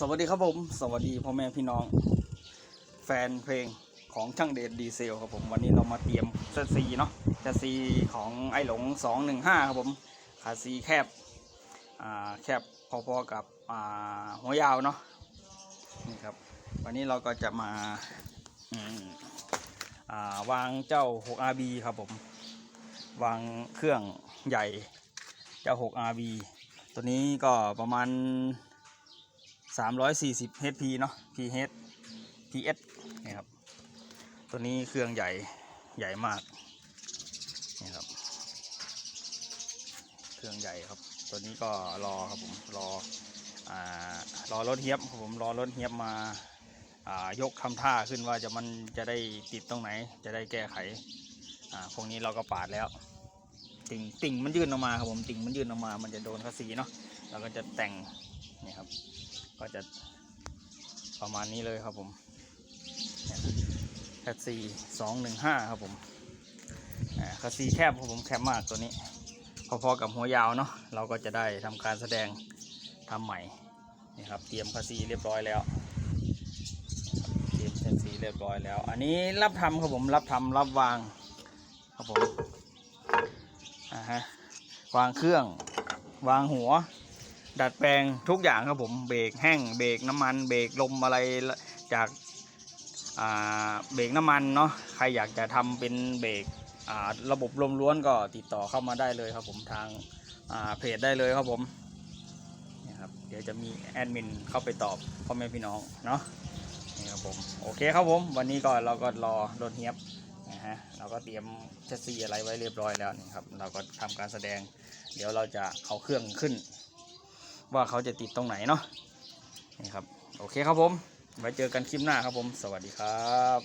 สวัสดีครับผม สวัสดีพ่อแม่พี่น้อง แฟนเพลงของช่างเดชดีเซลครับผม วันนี้เรามาเตรียมเซตซีเนาะเซตซีของไอหลง 215 ครับผมขาซีแคบอ่าแคบพอๆกับอ่าหัวยาวเนาะนี่ครับ วันนี้เราก็จะมาอ่าวางเจ้า 6RB ครับผม วางเครื่องใหญ่เจ้า 6RB ตัวนี้ก็ประมาณ 340 HP เนาะ PH PS นี่ครับ ตัวนี้เครื่องใหญ่ใหญ่มาก นี่ครับ เครื่องใหญ่ครับ ตัวนี้ก็รอครับผม รออ่ารอรถเฮียบครับผมรอรถเฮียบมาอ่ายกทำท่าขึ้นว่าจะมันจะได้ติดตรงไหน จะได้แก้ไขอ่าพวกนี้เราก็ปาดแล้วติ่งติ่งมันยื่นออกมาครับผมติ่งมันยื่นออกมา มันจะโดนคัสซีเนาะเราก็จะแต่งนี่ครับ ก็จะประมาณนี้เลยครับผมแคสซีสองหนึ่งห้าครับผมแคสซีแคบครับผมแคบมากตัวนี้ พอๆกับหัวยาวเนาะเราก็จะได้ทำการแสดงทำใหม่นี่ครับเตรียมแคสซีเรียบร้อยแล้วเตรียมแคสซีเรียบร้อยแล้ว อันนี้รับทำครับผมรับทำรับวางครับผมอ่าฮะวางเครื่องวางหัว ดัดแปลงทุกอย่างครับผมเบรกแห้งเบรกน้ำมันเบรกลมอะไรจากเบรกน้ำมันเนาะใครอยากจะทำเป็นเบรกระบบลมล้วนก็ติดต่อเข้ามาได้เลยครับผมทางาเพจได้เลยครับผมนี่ครับเดี๋ยวจะมีแอดมินเข้าไปตอบพ่อแม่พี่น้องเนาะนี่ครับผมโอเคครับผมวันนี้ก็เราก็รอรถเฮียบนะฮะเราก็เตรียมแชสซีอะไรไว้เรียบร้อยแล้วนี่ครับเราก็ทำการแสดง เดี๋ยวเราจะเอาเครื่องขึ้น ว่าเขาจะติดตรงไหนเนาะนี่ครับ โอเคครับผม ไว้เจอกันคลิปหน้าครับผม สวัสดีครับ